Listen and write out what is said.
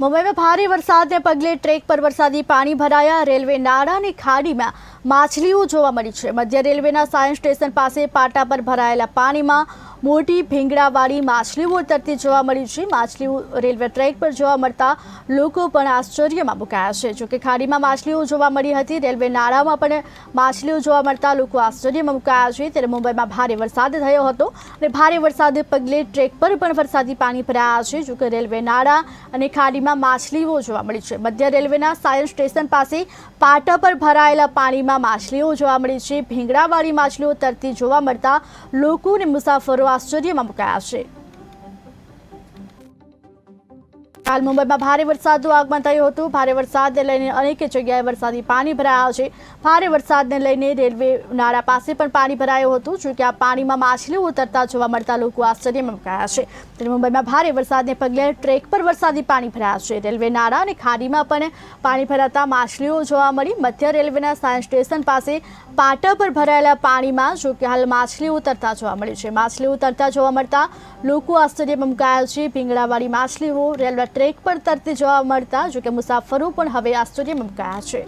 મુંબઈમાં ભારે વરસાદને પગલે ટ્રેક પર વરસાદી પાણી ભરાયા. રેલવે નાળાની ખાડીમાં માછલીઓ જોવા મળી છે. મધ્ય રેલવેના સાયન્સ સ્ટેશન પાસે પાટા પર ભરાયેલા પાણીમાં મોટી ભીંગડાવાળી માછલીઓ તરતી જોવા મળી છે. માછલીઓ રેલવે ટ્રેક પર જોવા મળતા લોકો પણ આશ્ચર્યમાં મુકાયા છે. જોકે ખાડીમાં માછલીઓ જોવા મળી હતી, રેલવે નાળામાં પણ માછલીઓ જોવા મળતા લોકો આશ્ચર્યમાં મુકાયા છે. ત્યારે મુંબઈમાં ભારે વરસાદ થયો હતો અને ભારે વરસાદને પગલે ટ્રેક પર પણ વરસાદી પાણી ભરાયા છે. જોકે રેલવે નાળા અને ખાડીમાં માછલીઓ જોવા મળી છે. મધ્ય રેલવેના સાયન્સ સ્ટેશન પાસે પાટા પર ભરાયેલા પાણીમાં માછલીઓ જોવા મળી છે. ભીંગડાવાળી માછલીઓ તરતી જોવા મળતા લોકો અને મુસાફરો આશ્ચર્યમાં મુકાયા છે હાલ મુંબઈમાં ભારે વરસાદનું આગમન થયું હતું. ભારે વરસાદને લઈને અનેક જગ્યાએ વરસાદી પાણી ભરાયા છે. ભારે વરસાદને લઈને રેલવે નાળા પાસે પણ પાણી ભરાયું હતું. જોકે આ પાણીમાં માછલીઓ ઉતરતા જોવા મળતા લોકો આશ્ચર્યમાં મુકાયા છે. ત્યારે મુંબઈમાં ભારે વરસાદને પગલે ટ્રેક પર વરસાદી પાણી ભરાયા છે. રેલવે નાળા અને ખાડીમાં પણ પાણી ભરાતા માછલીઓ જોવા મળી. મધ્ય રેલવેના સાયન્સ સ્ટેશન પાસે પાટા પર ભરાયેલા પાણીમાં જોકે હાલ માછલીઓ ઉતરતા જોવા મળી છે. માછલીઓ ઉતરતા જોવા મળતા લોકો આશ્ચર્યમાં મુકાયા છે. ભીંગડાવાળી માછલીઓ રેલવે ટ્રેક પર તરતી જોવા મળતા જો કે મુસાફરો પણ હવે આશ્ચર્યમાં મુકાયા છે.